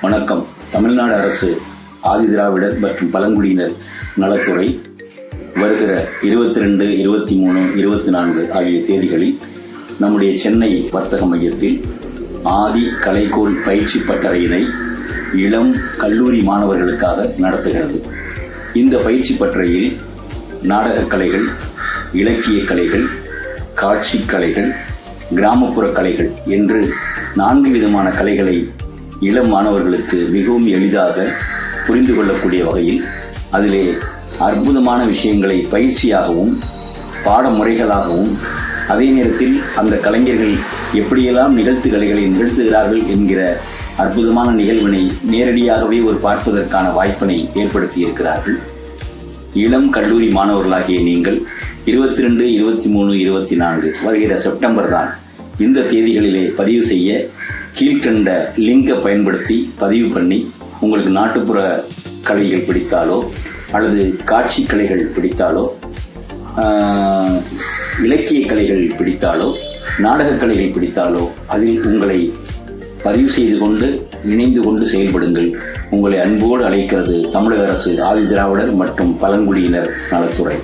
வணக்கம். தமிழ்நாடு அரசு ஆதிதிராவிடர் மற்றும் பழங்குடியினர் நலத்துறை வருகிற இருபத்தி ரெண்டு இருபத்தி மூணு இருபத்தி நான்கு ஆகிய தேதிகளில் நம்முடைய சென்னை வர்த்தக மையத்தில் ஆதி கலைக்கோள் பயிற்சி பட்டறையினை இளம் கல்லூரி மாணவர்களுக்காக நடத்துகிறது. இந்த பயிற்சி பட்டறையில் நாடகக் கலைகள் கலைகள் காட்சிக் கலைகள் கிராமப்புற கலைகள் என்று நான்கு விதமான கலைகளை இளம் மாணவர்களுக்கு மிகவும் எளிதாக புரிந்து கொள்ளக்கூடிய வகையில் அதிலே அற்புதமான விஷயங்களை பயிற்சியாகவும் பாடமுறைகளாகவும் அதே நேரத்தில் அந்த கலைஞர்கள் எப்படியெல்லாம் நிகழ்த்து கலைகளை நிகழ்த்துகிறார்கள் என்கிற அற்புதமான நிகழ்வினை நேரடியாகவே ஒரு பார்ப்பதற்கான வாய்ப்பினை ஏற்படுத்தி இருக்கிறார்கள் இளம் கல்லூரி மாணவர்களாகிய நீங்கள் இருபத்தி ரெண்டு இருபத்தி மூணு இருபத்தி நான்கு வருகிற செப்டம்பர் தான் இந்த தேதிகளிலே பதிவு செய்ய கீழ்கண்ட லிங்கை பயன்படுத்தி பதிவு பண்ணி உங்களுக்கு நாட்டுப்புற கலைகள் பிடித்தாலோ அல்லது காட்சி கலைகள் பிடித்தாலோ இலக்கிய கலைகள் பிடித்தாலோ நாடகக் கலைகள் பிடித்தாலோ அதில் உங்களை பதிவு செய்து கொண்டு இணைந்து கொண்டு செயல்படுங்கள். உங்களை அன்போடு அழைக்கிறது தமிழக அரசு ஆதி திராவிடர் மற்றும் பழங்குடியினர் நலத்துறை.